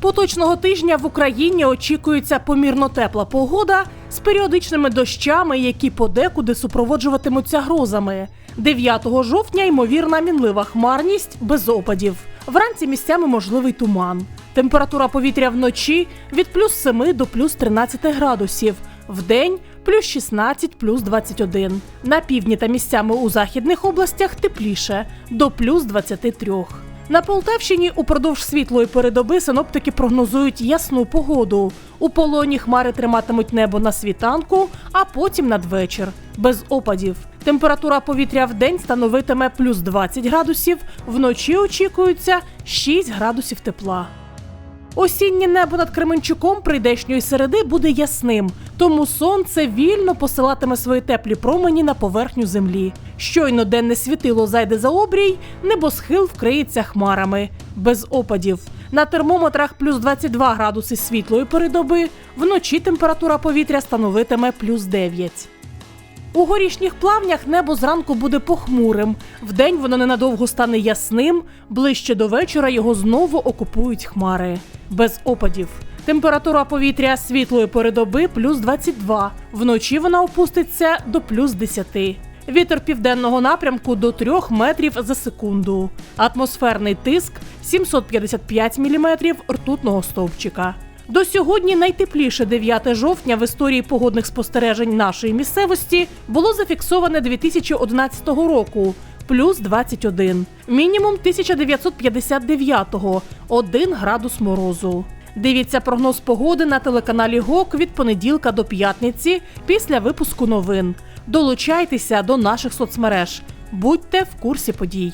поточного тижня в Україні очікується помірно тепла погода з періодичними дощами, які подекуди супроводжуватимуться грозами. 9 жовтня ймовірна мінлива хмарність без опадів. Вранці місцями можливий туман. Температура повітря вночі від плюс 7 до плюс 13 градусів. Вдень плюс 16, плюс 21. На півдні та місцями у західних областях тепліше до плюс 23. На Полтавщині упродовж світлої передоби синоптики прогнозують ясну погоду. У полоні хмари триматимуть небо на світанку, а потім надвечір, без опадів. Температура повітря в день становитиме плюс 20 градусів, вночі очікується 6 градусів тепла. Осіннє небо над Кременчуком прийдешньої середи буде ясним, тому сонце вільно посилатиме свої теплі промені на поверхню землі. Щойно денне світило зайде за обрій, небосхил вкриється хмарами, без опадів. На термометрах плюс 22 градуси світлої передоби, вночі температура повітря становитиме плюс 9. У горішніх плавнях небо зранку буде похмурим. Вдень воно ненадовго стане ясним. Ближче до вечора його знову окупують хмари. Без опадів. Температура повітря світлої передоби плюс 22. Вночі вона опуститься до плюс 10. Вітер південного напрямку до 3 метрів за секунду. Атмосферний тиск 755 міліметрів ртутного стовпчика. До сьогодні найтепліше 9 жовтня в історії погодних спостережень нашої місцевості було зафіксоване 2011 року. Плюс 21. Мінімум 1959-го – 1 градус морозу. Дивіться прогноз погоди на телеканалі ГОК від понеділка до п'ятниці після випуску новин. Долучайтеся до наших соцмереж. Будьте в курсі подій.